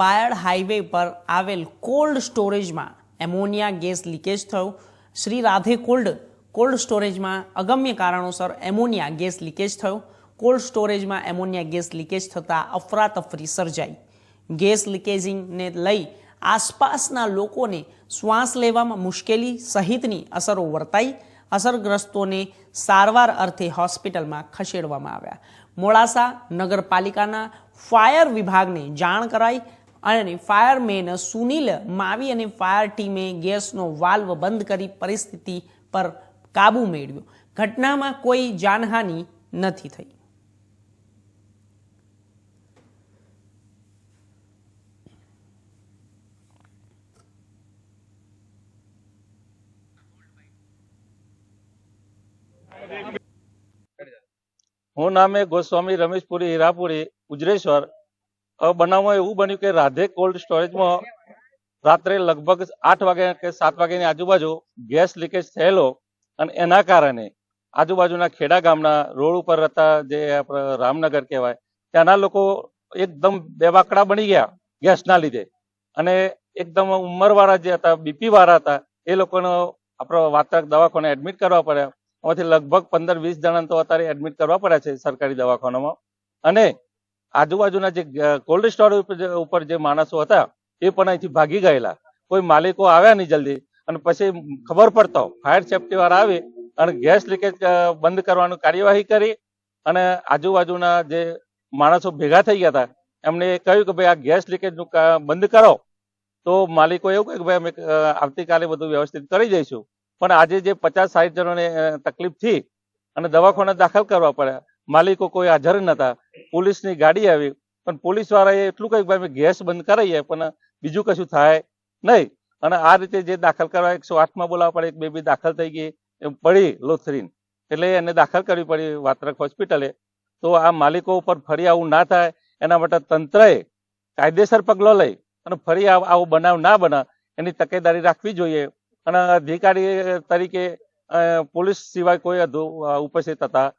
Bayad highway પર આવેલ cold સ્ટોરેજમાં એમોનિયા ગેસ લીકેજ થયો. શ્રી રાધે કોલ્ડ કોલ્ડ સ્ટોરેજમાં અગમ્ય કારણોસર એમોનિયા ગેસ લીકેજ થયો. કોલ્ડ સ્ટોરેજમાં એમોનિયા ગેસ લીકેજ થતાં અફરાતફરી સર્જાઈ. ગેસ લીકેજિંગને લઈ આસપાસના લોકોને શ્વાસ લેવામાં મુશ્કેલી સહિતની અસરો વર્તાઈ. અસરગ્રસ્તોને સારવાર અર્થે હોસ્પિટલમાં ખસેડવામાં આવ્યા. મોડાસા નગરપાલિકાના ફાયર વિભાગને જાણ કરાઈ. અને ફાયરમેન સુનિલ માવી અને ફાયર ટીમે ગેસનો વાલ્વ બંધ કરી પરિસ્થિતિ પર કાબૂ મેળવ્યો. ઘટનામાં કોઈ જાનહાનિ નથી થઈ. હું નામે ગોસ્વામી રમેશપુરી હીરાપુરી, ઉજરેશ્વર. બનાવમાં એવું બન્યું કે રાધે કોલ્ડ સ્ટોરેજમાં રાત્રે લગભગ આઠ વાગે કે સાત વાગ્યાની આજુબાજુ ગેસ લીકેજ થયેલો અને એના કારણે આજુબાજુના ખેડા ગામના રોડ ઉપર હતા જે આપણે રામનગર કહેવાય, ત્યાંના લોકો એકદમ બેવાકડા બની ગયા ગેસના લીધે. અને એકદમ ઉંમરવાળા જે હતા બીપી વાળા હતા, એ લોકોનો આપણો વાતક દવાખાને એડમિટ કરવા પડ્યા. એમાંથી લગભગ પંદર વીસ જણા તો અત્યારે એડમિટ કરવા પડ્યા છે સરકારી દવાખાનામાં. અને આજુબાજુના જે કોલ્ડ સ્ટોર ઉપર જે માણસો હતા, એ પણ અહીંથી ભાગી ગયેલા. કોઈ માલિકો આવ્યા નહીં જલ્દી. અને પછી ખબર પડતો ફાયર સેફટી વાળા આવી અને ગેસ લીકેજ બંધ કરવાનું કાર્યવાહી કરી અને આજુબાજુના જે માણસો ભેગા થઈ ગયા હતા, એમને કહ્યું કે ભાઈ આ ગેસ લીકેજનું બંધ કરો. તો માલિકો એવું કહે કે ભાઈ અમે આવતીકાલે બધું વ્યવસ્થિત કરી દઈશું. પણ આજે જે પચાસ સાઠ જણોને તકલીફ થઈ અને દવાખાના દાખલ કરવા પડ્યા, માલિકો કોઈ હાજર નતા પોલીસની ગાડી આવી, પણ પોલીસ વાળાએ એટલું કહ્યું, ભાઈ ગેસ બંધ કરાવીએ પણ બીજું કશું થાય નહીં. અને આ રીતે જે દાખલ કરવા, એકસો આઠમાં બોલાવવા પડે, એક બેબી દાખલ થઈ ગઈ, એમ પડી લોથરીન. એટલે એને દાખલ કરવી પડી વાત્રક હોસ્પિટલે. તો આ માલિકો ઉપર ફરી આવું ના થાય, એના માટે તંત્રએ કાયદેસર પગલો લઈ અને ફરી આવ- બનાવ ના બને, એની તકેદારી રાખવી જોઈએ. અને અધિકારી તરીકે પોલીસ સિવાય કોઈ ઉપસ્થિત હતા.